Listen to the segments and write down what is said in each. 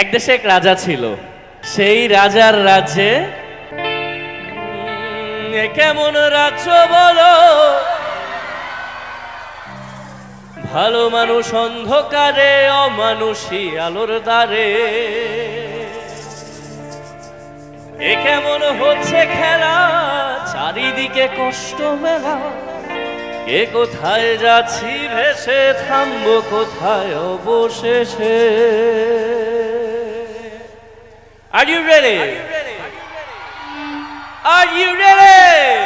এক দেশে এক রাজা ছিল। সেই রাজার রাজ্যে কেমন রাজ্য বলো? ভালো মানুষ অন্ধকারে, অমানুষী আলোর দ্বারে। এ কেমন হচ্ছে খেলা, চারিদিকে কষ্ট মেলা। কে কোথায় যাচ্ছি, ভেসে থামবো কোথায় অবশেষে? Are you ready? Are you ready? Let's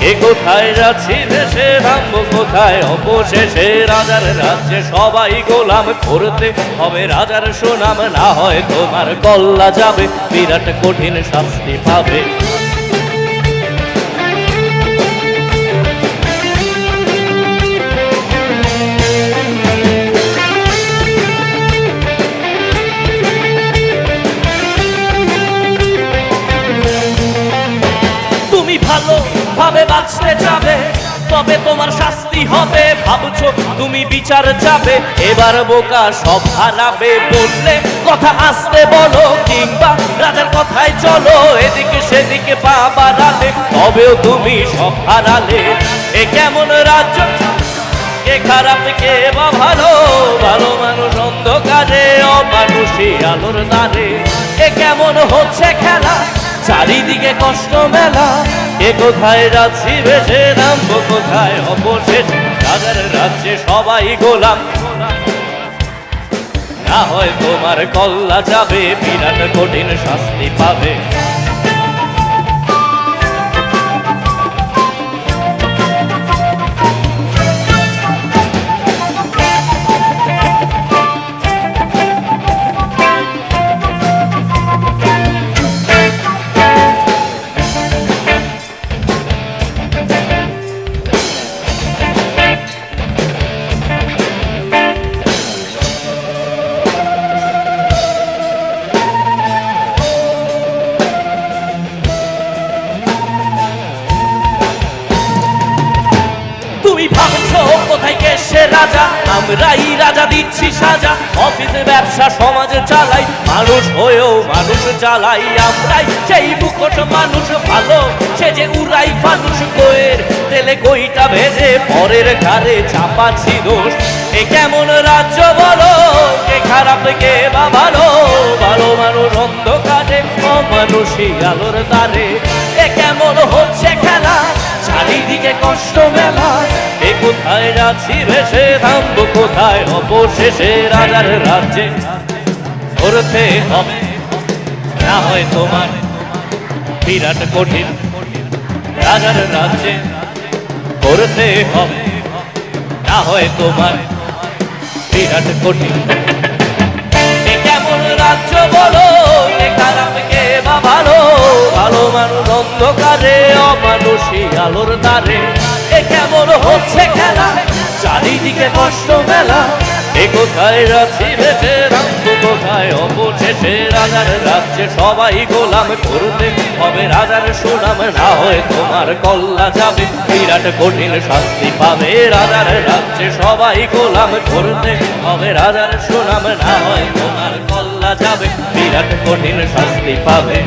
কে কোথায় যাচ্ছি দেশে নামবো, কোথায় অবশেষে রাজার রাজ্যে সবাই গোলাম করতে হবে। রাজার সুনাম না হয় তোমার, কল্লা যাবে, বিরাট কঠিন শাস্তি পাবে। ভালো ভাবে বাঁচতে যাবে? তবে তোমার শাস্তি হবে, ভাবছ তুমি বিচার যাবে এবার বোকা সব হারাবে বললে কথা আসতে বলো, কিংবা রাজার কথায় চলো, এদিকে সেদিকে পা বাড়ালে, তবেও তুমি সব হারালে। এ কেমন রাজ্য? কে খারাপ, কে বা ভালো? ভালো মানুষ অন্ধকারে, অমানুষী আলোর দ্বারে। এ কেমন হচ্ছে খেলা? চারিদিকে কষ্ট মেলা। কে কোথায় যাচ্ছি বেশে নামবো কোথায় অবশেষ? রাজার রাজ্যে সবাই গোলাম। না হয় তোমার কল্লা যাবে, বিরাট কঠিন শাস্তি পাবে। সে রাজা, আমরাই রাজা দিচ্ছি সাজা। অফিসে, ব্যবসা, সমাজ চালাই, মানুষ হয়েও মানুষ চালাই আমরাই। সেই মুখোশ মানুষ ভালো, সে যে উড়াই মানুষ কোয়ের তেলে কইটা ভেজে পরের ঘাড়ে চাপাচ্ছি দোষ এ কেমন রাজ্য বলো, কে খারাপ, কে বা ভালো? ভালো মানুষ অন্ধকারে, অমানুষী আলোর দ্বারে। এ কেমন হচ্ছে খেলা চারিদিকে কষ্ট মেলা। এ কোথায় যাচ্ছি ভেসে থামবো কোথায় অবশেষে রাজার রাজ্যে? করতে হবে, না হয় তোমার। বিরাট কঠিন রাজার রাজ্যে। করতে হবে, না হয় তোমার। বিরাট কঠিন। কেমন রাজ্য বলো কে খারাপ কে বা ভালো? ভালো মানুষ অন্ধকারে, অমানুষী আলোর দ্বারে। এ কেমন হচ্ছে খেলা? চারিদিকে কষ্ট মেলা। এ কোথায় রাখছি ভেবে রাখব কোথায় অবশেষে রাজার রাজ্যে সবাই গোলাম। করতে হবে রাজার সুনাম? না হয় তোমার কল্লা যাবে। বিরাট কঠিন শাস্তি পাবে রাজার রাজ্যে সবাই গোলাম। করতে হবে রাজার সুনাম? না হয় তোমার কল্লা যাবে। বিরাট কঠিন শাস্তি পাবে।